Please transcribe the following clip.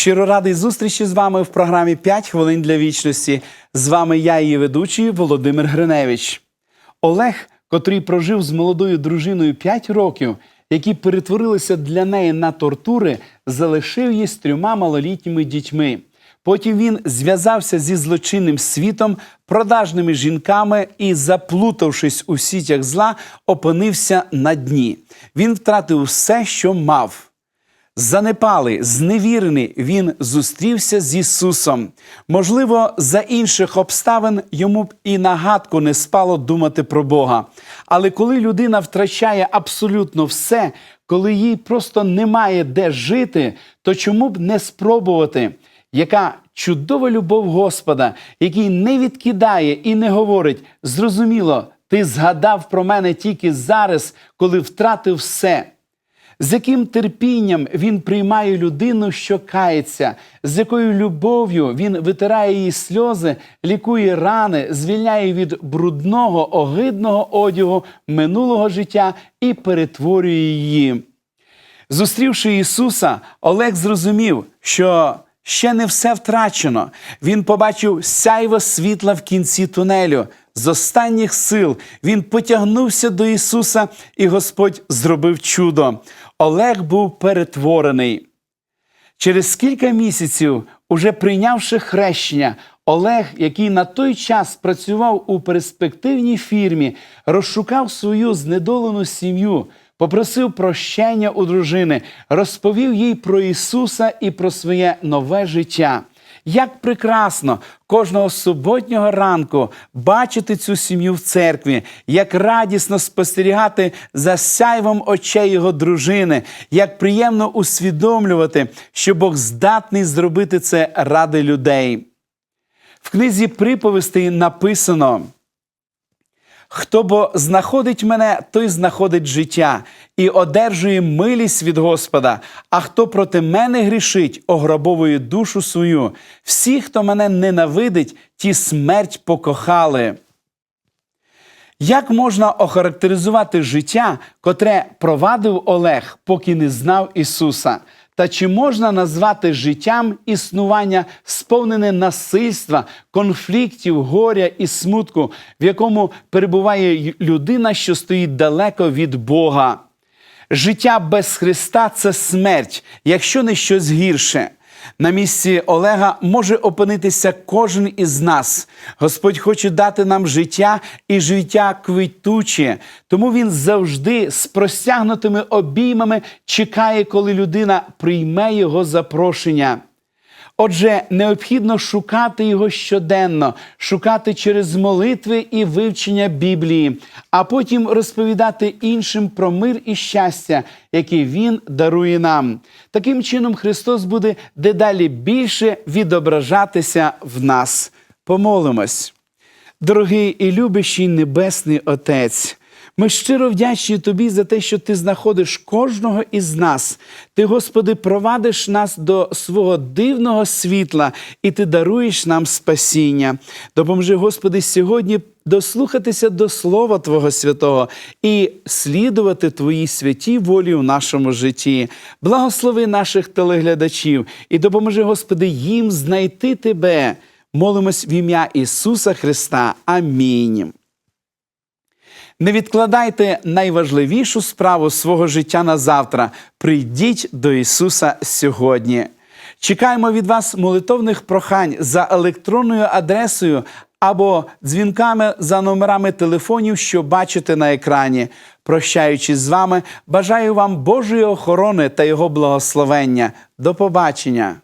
Щиро радий зустрічі з вами в програмі «5 хвилин для вічності. З вами я, її ведучий Володимир Гриневич. Олег, котрий прожив з молодою дружиною 5 років, які перетворилися для неї на тортури, залишив її з трьома малолітніми дітьми. Потім він зв'язався зі злочинним світом, продажними жінками і, заплутавшись у сітях зла, опинився на дні. Він втратив все, що мав. Занепалий, зневірений, він зустрівся з Ісусом. Можливо, за інших обставин йому б і нагадку не спало думати про Бога. Але коли людина втрачає абсолютно все, коли їй просто немає де жити, то чому б не спробувати? Яка чудова любов Господа, який не відкидає і не говорить: зрозуміло, ти згадав про мене тільки зараз, коли втратив все з яким терпінням він приймає людину, що кається, з якою любов'ю він витирає її сльози, лікує рани, звільняє від брудного, огидного одягу минулого життя і перетворює її. Зустрівши Ісуса, Олег зрозумів, що ще не все втрачено. Він побачив сяйво світла в кінці тунелю. З останніх сил він потягнувся до Ісуса, і Господь зробив чудо. Олег був перетворений. Через кілька місяців, уже прийнявши хрещення, Олег, який на той час працював у перспективній фірмі, розшукав свою знедолену сім'ю, попросив прощення у дружини, розповів їй про Ісуса і про своє нове життя. Як прекрасно кожного суботнього ранку бачити цю сім'ю в церкві, як радісно спостерігати за сяйвом очей його дружини, як приємно усвідомлювати, що Бог здатний зробити це ради людей. В книзі приповістей написано. Хто бо знаходить мене, той знаходить життя і одержує милість від Господа. А хто проти мене грішить, ограбовує душу свою. Всі, хто мене ненавидить, ті смерть покохали. Як можна охарактеризувати життя, котре провадив Олег, поки не знав Ісуса? Та чи можна назвати життям існування сповнене насильства, конфліктів, горя і смутку, в якому перебуває людина, що стоїть далеко від Бога? Життя без Христа це смерть, якщо не щось гірше. На місці Олега може опинитися кожен із нас. Господь хоче дати нам життя і життя квітуче, тому він завжди з простягнутими обіймами чекає, коли людина прийме його запрошення. Отже, необхідно шукати його щоденно, шукати через молитви і вивчення Біблії, а потім розповідати іншим про мир і щастя, які він дарує нам. Таким чином, Христос буде дедалі більше відображатися в нас. Помолимось. Дорогий і любящий Небесний Отець. Ми щиро вдячні Тобі за те, що Ти знаходиш кожного із нас. Ти, Господи, провадиш нас до свого дивного світла, і Ти даруєш нам спасіння. Допоможи, Господи, сьогодні дослухатися до Слова Твого Святого і слідувати Твоїй святій волі у нашому житті. Благослови наших телеглядачів і допоможи, Господи, їм знайти Тебе. Молимось в ім'я Ісуса Христа. Амінь. Не відкладайте найважливішу справу свого життя на завтра. Прийдіть до Ісуса сьогодні. Чекаємо від вас молитовних прохань за електронною адресою або дзвінками за номерами телефонів, що бачите на екрані. Прощаючись з вами, бажаю вам Божої охорони та Його благословення. До побачення!